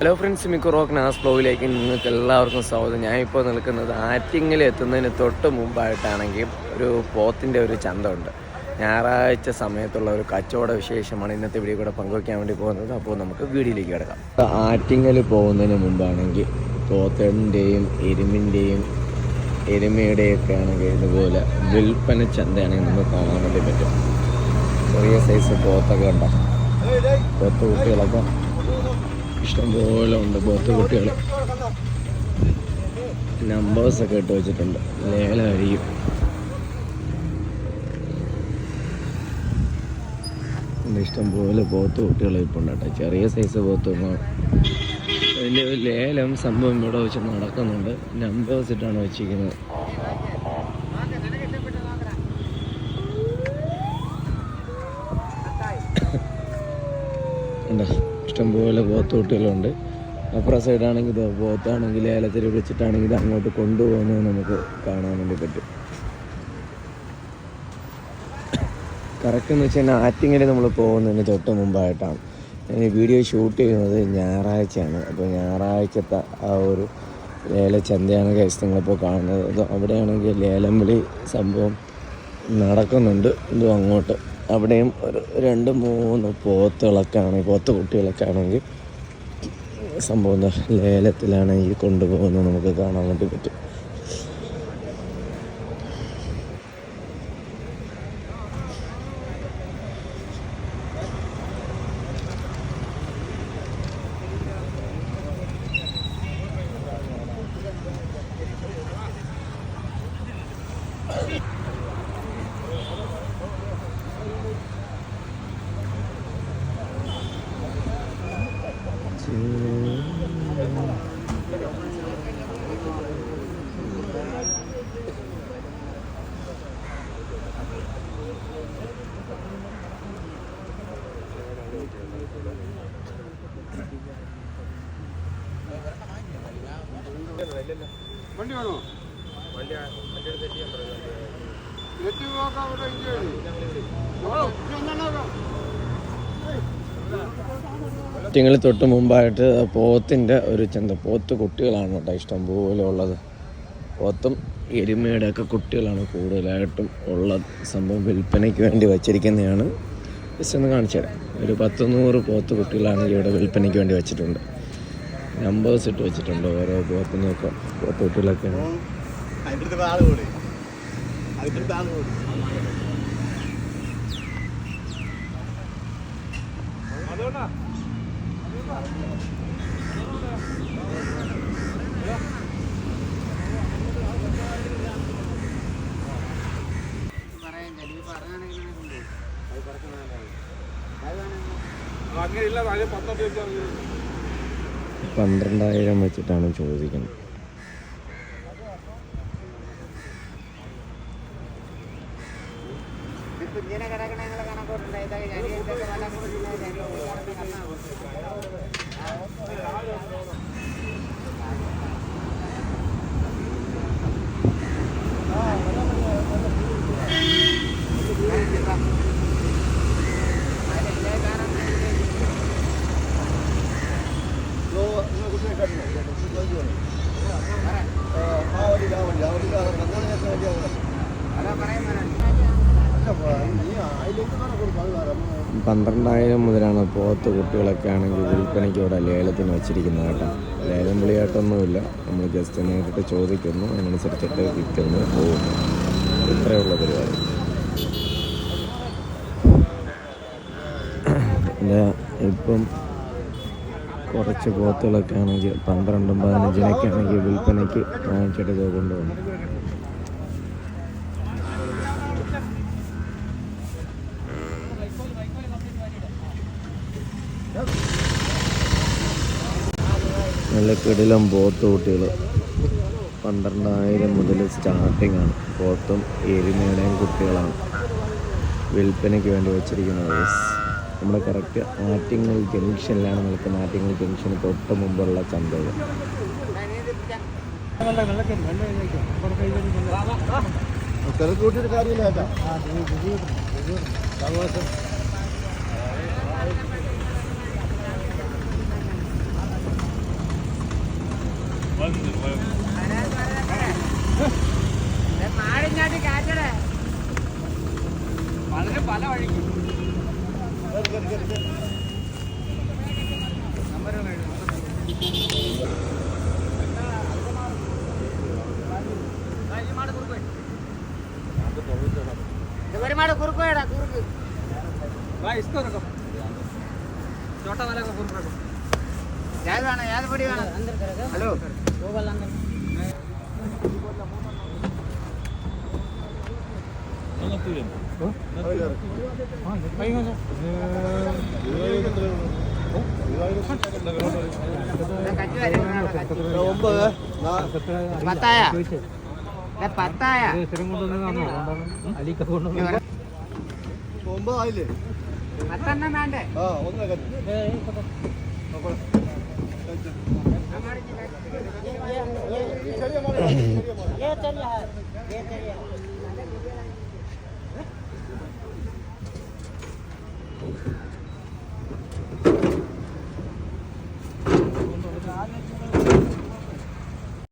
Hello friends മിക്കു റോക്ക് നാസ് ബ്ലോഗിലേക്ക് നിങ്ങൾക്ക് എല്ലാവർക്കും സ്വാഗതം. ഞാനിപ്പോൾ നിൽക്കുന്നത് ആറ്റിങ്ങിൽ എത്തുന്നതിന് തൊട്ട് മുമ്പായിട്ടാണെങ്കിൽ ഒരു പോത്തിന്റെ ഒരു ചന്തമുണ്ട്. ഞായറാഴ്ച സമയത്തുള്ള ഒരു കച്ചവട വിശേഷമാണ് ഇന്നത്തെ വീഡിയോ കൂടെ പങ്കുവയ്ക്കാൻ വേണ്ടി പോകുന്നത്. അപ്പോൾ നമുക്ക് വീഡിയോയിലേക്ക് കിടക്കാം. ആറ്റിങ്ങൽ പോകുന്നതിന് മുമ്പാണെങ്കിൽ പോത്തിന്റെയും എരുമിന്റെയും എരുമയുടെയൊക്കെ ആണെങ്കിൽ ഇതുപോലെ വിൽപ്പന ചന്തയാണെങ്കിൽ നമുക്ക് കാണാൻ വേണ്ടി പറ്റും. ചെറിയ സൈസ് പോത്തൊക്കെ ഉണ്ടോ? പോത്ത് കുട്ടികളൊക്കെ ഇഷ്ടംപോലെ ഉണ്ട് പോത്ത് കുട്ടികൾ നമ്പേഴ്സൊക്കെ ഇട്ട് വെച്ചിട്ടുണ്ട്. ലേലമായിരിക്കും ഉണ്ട് ഇഷ്ടംപോലെ പോത്ത് കുട്ടികൾ ഇപ്പോൾ ഉണ്ടാട്ടെ ചെറിയ സൈസ് പോത്ത് ഒരു ലേലം സംഭവം ഇവിടെ വെച്ച് നടക്കുന്നുണ്ട്. നമ്പേഴ്സ് ഇട്ടാണ് വെച്ചിരിക്കുന്നത്. ഉണ്ടോ? ഇഷ്ടംപോലെ പോത്തോട്ടുകളുണ്ട് അപ്പുറ സൈഡാണെങ്കിൽ ഇത് പോത്താണെങ്കിൽ ഏലത്തിരി വിളിച്ചിട്ടാണെങ്കിൽ ഇത് അങ്ങോട്ട് കൊണ്ടുപോകുന്നത് നമുക്ക് കാണാൻ വേണ്ടി പറ്റും. കറക്റ്റ് എന്ന് വെച്ച് കഴിഞ്ഞാൽ ആറ്റിങ്ങിൽ നമ്മൾ പോകുന്നതിന് തൊട്ട് മുമ്പായിട്ടാണ്. ഞാൻ ഈ വീഡിയോ ഷൂട്ട് ചെയ്യുന്നത് ഞായറാഴ്ചയാണ്. അപ്പോൾ ഞായറാഴ്ചത്തെ ആ ഒരു ലേലച്ചന്തയാണ് കേസ് നിങ്ങളിപ്പോൾ കാണുന്നത്. അവിടെയാണെങ്കിൽ ലേലം വിളി സംഭവം നടക്കുന്നുണ്ട്. ഇതും അങ്ങോട്ട് അവിടെയും ഒരു രണ്ട് മൂന്ന് പോത്തുകളൊക്കെ ആണെങ്കിൽ പോത്ത് കുട്ടികളൊക്കെ ആണെങ്കിൽ സംഭവം എന്താ ലേലത്തിലാണെങ്കിൽ കൊണ്ടുപോകുന്നത് നമുക്ക് കാണാൻ വേണ്ടി പറ്റും. വണ്ടി വേണോ? എത്തി നോക്കാം കുട്ടികൾ തൊട്ട് മുമ്പായിട്ട് പോത്തിന്റെ ഒരു ചന്ത പോത്ത് കുട്ടികളാണ് കേട്ടോ ഇഷ്ടം പോലെ ഉള്ളത്. പോത്തും എരുമയുടെ ഒക്കെ കുട്ടികളാണ് കൂടുതലായിട്ടും ഉള്ള സംഭവം വിൽപ്പനയ്ക്ക് വേണ്ടി വച്ചിരിക്കുന്നതാണ്. ജസ്റ്റ് ഒന്ന് കാണിച്ചു തരാം ഒരു പത്ത് നൂറ് പോത്ത് കുട്ടികളാണെങ്കിൽ ഇവിടെ വിൽപ്പനയ്ക്ക് വേണ്ടി വെച്ചിട്ടുണ്ട്. നമ്പേഴ്സ് ഇട്ട് വെച്ചിട്ടുണ്ട് ഓരോ ആൾ കൂടി. അങ്ങനെയില്ല അതിന് പത്തൊമ്പത് വെച്ചാൽ പന്ത്രണ്ടായിരം വെച്ചിട്ടാണ് ചോദിക്കുന്നത്. പന്ത്രണ്ടായിരം മുതലാണ് പോത്ത് കുട്ടികളൊക്കെ ആണെങ്കിൽ വിൽപ്പനയ്ക്ക് ഇവിടെ ലേലത്തിന് വെച്ചിരിക്കുന്നത് കേട്ടോ. ലേലം വിളിയായിട്ടൊന്നുമില്ല നമ്മൾ ജസ്റ്റ് നേരിട്ട് ചോദിക്കുന്നു. അതിനനുസരിച്ചിട്ട് വിൽക്കുന്നു. പോകുന്നു. ഇത്രയുള്ള പരിപാടി. ഇപ്പം കുറച്ച് പോത്തുകളൊക്കെ ആണെങ്കിൽ പന്ത്രണ്ടും പതിനഞ്ചിനൊക്കെ ആണെങ്കിൽ വിൽപ്പനയ്ക്ക് വാങ്ങിച്ചിട്ട് ഇത് കൊണ്ടുപോകുന്നു നല്ല കിടിലം പോത്ത് കുട്ടികൾ പന്ത്രണ്ടായിരം മുതൽ സ്റ്റാർട്ടിംഗ് ആണ്. പോത്തും എരുമയുടെയും കുട്ടികളാണ്. വിൽപ്പനയ്ക്ക് വേണ്ടി വെച്ചിരിക്കുന്നത്. നമ്മുടെ കറക്റ്റ് ആറ്റിങ്ങൽ ജംഗ്ഷനിലാണ് നിൽക്കുന്നത് ആറ്റിങ്ങൽ ജംഗ്ഷന് തൊട്ട് മുമ്പുള്ള ചന്തകൾ. പലരും പല വഴിക്കും. ಮಾಡ ಕುರುಕು ಹೇಳ ಕುರುಕು ಬಾ ಇಸ್ಕೋ ರೊಕ್ಕ ಚೋಟ ವಾಲೆ ಕುರುಕು ರೊಕ್ಕ ಯಾರು ವೇಣ ಯಾರು ಬಡಿ ವೇಣ ಹಲೋ ಹೋಗಲ್ಲ ಅಂದ್ರೆ ನನ್ನ ಪೂಜೆ ഒമ്പത് പത്തായ പത്തായ ഒമ്പതായില്ലേ പത്തെണ്ണം വേണ്ടേ ആ ഒന്ന് ചെറിയ ചെറിയ ചെറിയ